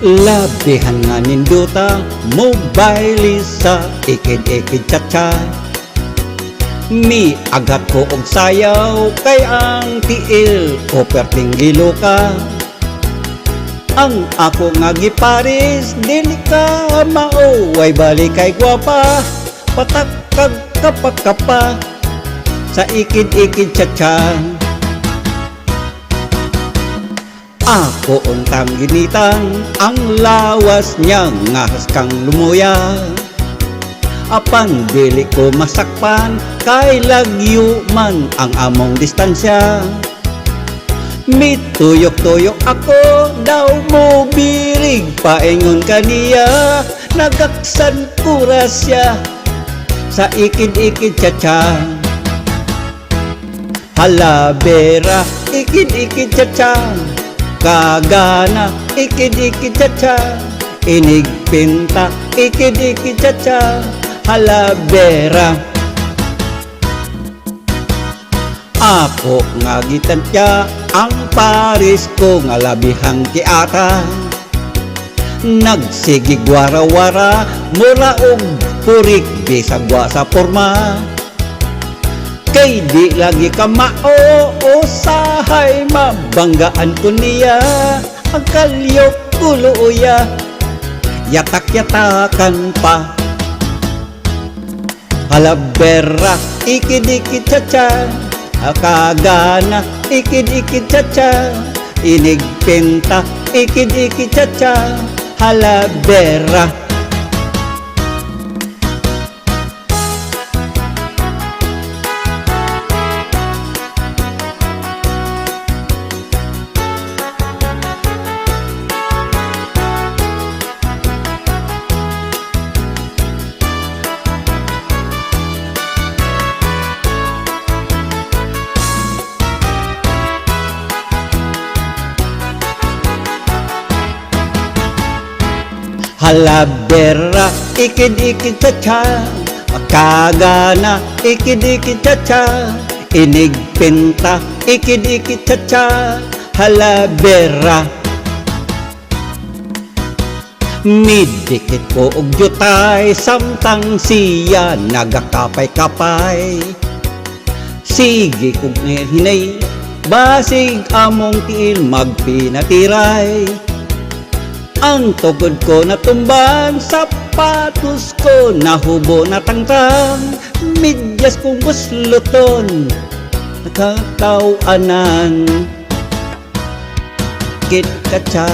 Labihan nga ninduta Mobile sa ikid-ikid chacha Mi agat ko og sayaw Kay ang tiil ko pertinggilo ka Ang ako nga giparis Dili ka mauway balik kay gwapa Patakag kapakapa. Sa ikid-ikid chacha Ako untang ginitan ang lawas niya nga haskang lumuya. Apan dili ko masakpan kay lagyo man ang among distansya. Mituyok-tuyok ako daw mo birig paingon kaniya Nagaksan kura siya sa ikid-ikid chacha. Halabera, ikid-ikid chacha Kagana, ikid-ikid chacha. Inig pinta, ikid-ikid chacha. Halabera. Ako nga gitantya ang paris ko nga labihang tiata Nagsigi gwara-wara mura og purik bisag wa sa porma Kay di lagi ka mao usahay mabanggaan ko niya Ang kalyok kuluya Yatak-yatakan pa. Halabera, ikid-ikid chacha. Akagana, ikid-ikid chacha. Inig pinta, ikid-ikid chacha. Halabera Halabera, ikid-ikid chacha Kagana, ikid-ikid chacha Inig pinta, ikid-ikid chacha Halabera. Midikit ko og jutay Samtang siya nagakapay-kapay. Sige kog hinay Basig among tiil magpinatiray ang tugod ko natumban, sapatos ko nahubo na tangtang, medyas kong busluton, nakakawanan. Kit kacha,